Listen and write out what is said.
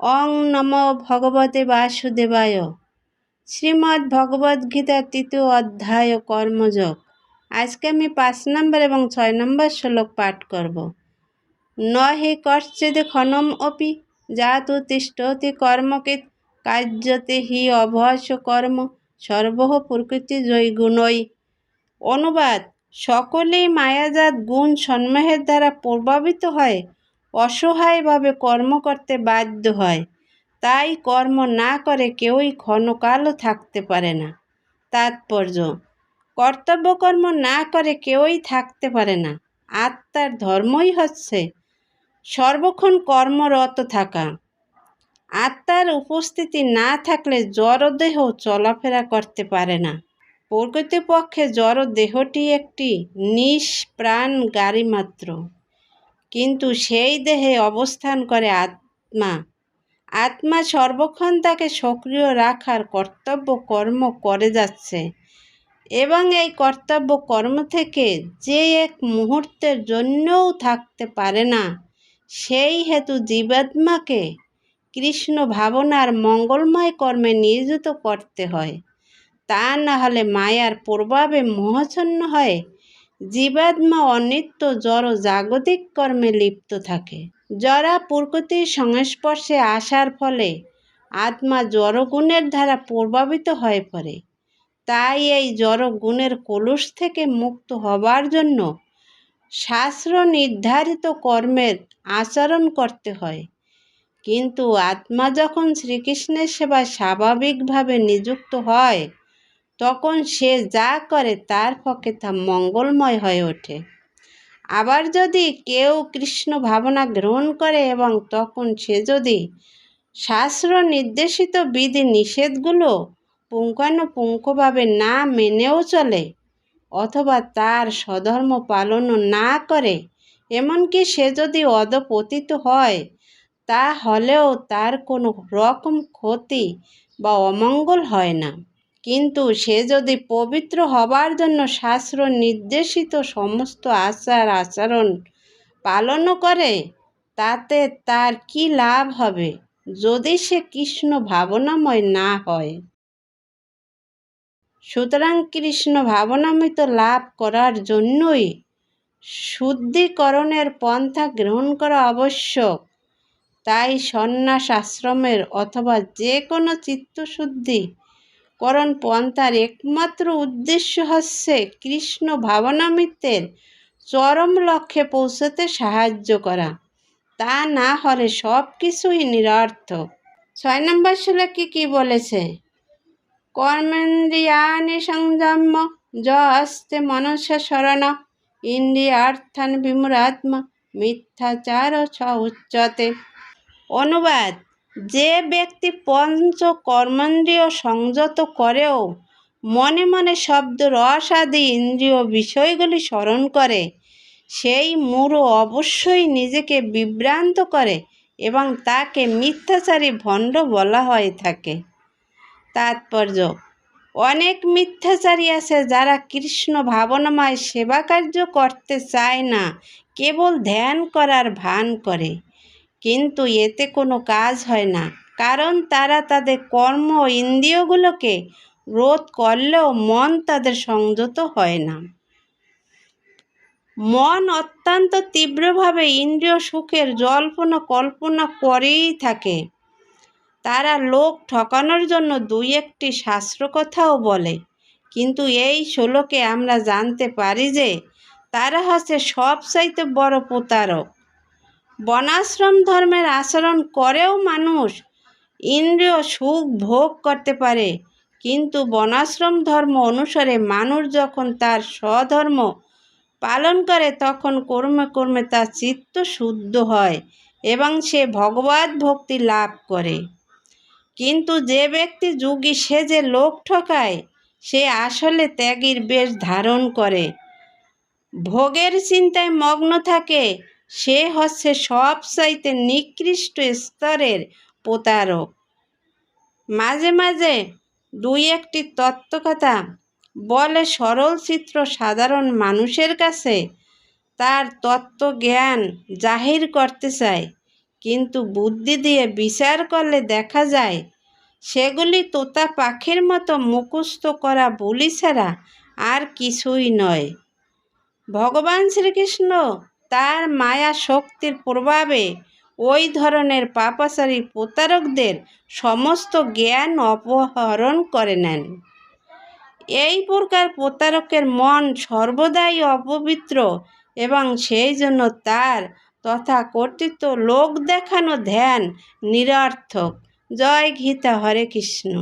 অং নম ভগবতে বাসুদেবায়। শ্রীমদ্ ভগবদ্গীতার তৃতীয় অধ্যায় কর্মযোগ। আজকে আমি পাঁচ নম্বর এবং ছয় নম্বর শ্লোক পাঠ করব। ন হি কশ্চিদ ক্ষণম অপি যা তু তিষ্ঠতি কর্মকিত, কার্যতে হি অভয়স কর্ম, সর্বহ প্রকৃতি জৈগুণই অনুবাদ, সকলেই মায়াজাত গুণ সন্মোহের দ্বারা প্রভাবিত হয় অসহায়ভাবে কর্ম করতে বাধ্য হয়। তাই কর্ম না করে কেউই ক্ষণকালও থাকতে পারে না। তাৎপর্য কর্তব্য কর্ম না করে কেউই থাকতে পারে না। আত্মার ধর্মই হচ্ছে সর্বক্ষণ কর্মরত থাকা। আত্মার উপস্থিতি না থাকলে জড়দেহ চলাফেরা করতে পারে না। প্রকৃতপক্ষে জড় দেহটি একটি নিষ্প্রাণ গাড়ি মাত্র। কিন্তু সেই দেহে অবস্থান করে আত্মা। আত্মা সর্বক্ষণ তাকে সক্রিয় রাখার কর্তব্য কর্ম করে যাচ্ছে এবং এই কর্তব্য কর্ম থেকে যে এক মুহূর্তের জন্যও থাকতে পারে না, সেই হেতু জীবাত্মাকে কৃষ্ণ ভাবনার মঙ্গলময় কর্মে নিয়োজিত করতে হয়। তা না হলে মায়ার প্রভাবে মোহচ্ছন্ন হয় জীবাত্মা অনিত্য জড় জাগতিক কর্মে লিপ্ত থাকে। জরা প্রকৃতির সংস্পর্শে আসার ফলে আত্মা জড়গুণের দ্বারা প্রভাবিত হয়ে পড়ে। তাই এই জড়গুণের কলুষ থেকে মুক্ত হবার জন্য শাস্ত্র নির্ধারিত কর্মের আচরণ করতে হয়। কিন্তু আত্মা যখন শ্রীকৃষ্ণের সেবায় স্বাভাবিকভাবে নিযুক্ত হয় তখন সে যা করে তার পক্ষে তা মঙ্গলময় হয়ে ওঠে। আবার যদি কেউ কৃষ্ণ ভাবনা গ্রহণ করে এবং তখন সে যদি শাস্ত্র নির্দেশিত বিধি নিষেধগুলো পুঙ্খানুপুঙ্খভাবে না মেনেও চলে অথবা তার সধর্ম পালনও না করে, এমনকি সে যদি অধপতিত হয়, তা হলেও তার কোনো রকম ক্ষতি বা অমঙ্গল হয় না। কিন্তু সে যদি পবিত্র হবার জন্য শাস্ত্র নির্দেশিত সমস্ত আচার আচরণ পালনও করে, তাতে তার কি লাভ হবে যদি সে কৃষ্ণ ভাবনাময় না হয়? সুতরাং কৃষ্ণ ভাবনামৃত লাভ করার জন্যই শুদ্ধিকরণের পন্থা গ্রহণ করা আবশ্যক। তাই সন্ন্যাস আশ্রমের অথবা যে কোনো চিত্তশুদ্ধি করণ পন্থার একমাত্র উদ্দেশ্য হচ্ছে কৃষ্ণ ভাবনামৃতের চরম লক্ষ্যে পৌঁছতে সাহায্য করা। তা না হলে সব কিছুই নিরর্থক ছয় নম্বর শ্লোকে কি বলেছে? কর্মেন্দ্রিয়ানি সংযম য অস্তে মনুষ্য শরণ, ইন্দ্রিয়ার্থান বিমুরাত্মা মিথ্যাচার ছ উচ্চতে। অনুবাদ যে ব্যক্তি পঞ্চ কর্মেন্দ্রিয় সংযত করেও মনে মনে শব্দ রস আদি ইন্দ্রিয় বিষয়গুলি স্মরণ করে, সেই মূঢ় অবশ্যই নিজেকে বিভ্রান্ত করে এবং তাকে মিথ্যাচারী ভণ্ড বলা হয়ে থাকে। তাৎপর্য, অনেক মিথ্যাচারী আছে যারা কৃষ্ণ ভাবনাময় সেবা কার্য করতে চায় না, কেবল ধ্যান করার ভান করে। কিন্তু এতে কোনো কাজ হয় না, কারণ তারা তাদের কর্ম ইন্দ্রিয়গুলোকে রোধ করলেও মন তাদের সংযত হয় না। মন অত্যন্ত তীব্রভাবে ইন্দ্রিয় সুখের জল্পনা কল্পনা করেই থাকে। তারা লোক ঠকানোর জন্য দুই একটি শাস্ত্রকথাও বলে, কিন্তু এই শ্লোকে আমরা জানতে পারি যে তারা হচ্ছে সবচাইতে বড় প্রতারক। বনাশ্রম ধর্মের আচরণ করেও মানুষ ইন্দ্রিয় সুখ ভোগ করতে পারে। কিন্তু বনাশ্রম ধর্ম অনুসারে মানুষ যখন তার স্বধর্ম পালন করে, তখন কর্মে কর্মে তার চিত্ত শুদ্ধ হয় এবং সে ভগবত ভক্তি লাভ করে। কিন্তু যে ব্যক্তি যুগী সে যে লোক ঠকায়, সে আসলে ত্যাগীর বেশ ধারণ করে। ভোগের চিন্তায় মগ্ন থাকে সে হচ্ছে সবচাইতে নিকৃষ্ট স্তরের প্রতারক। মাঝে মাঝে দুই একটি তত্ত্বকথা বলে সরল চিত্র সাধারণ মানুষের কাছে তার তত্ত্বজ্ঞান জাহির করতে চায়, কিন্তু বুদ্ধি দিয়ে বিচার করলে দেখা যায় সেগুলি তোতা পাখির মতো মুখস্থ করা বলি ছাড়া আর কিছুই নয়। ভগবান শ্রীকৃষ্ণ তার মায়া শক্তির প্রভাবে ওই ধরনের পাপাচারী প্রতারকদের সমস্ত জ্ঞান অপহরণ করে নেন। এই প্রকার প্রতারকের মন সর্বদাই অপবিত্র এবং সেই জন্য তার তথা কর্তৃত্ব লোক দেখানো ধ্যান নিরর্থক। জয় গীতা হরে কৃষ্ণ।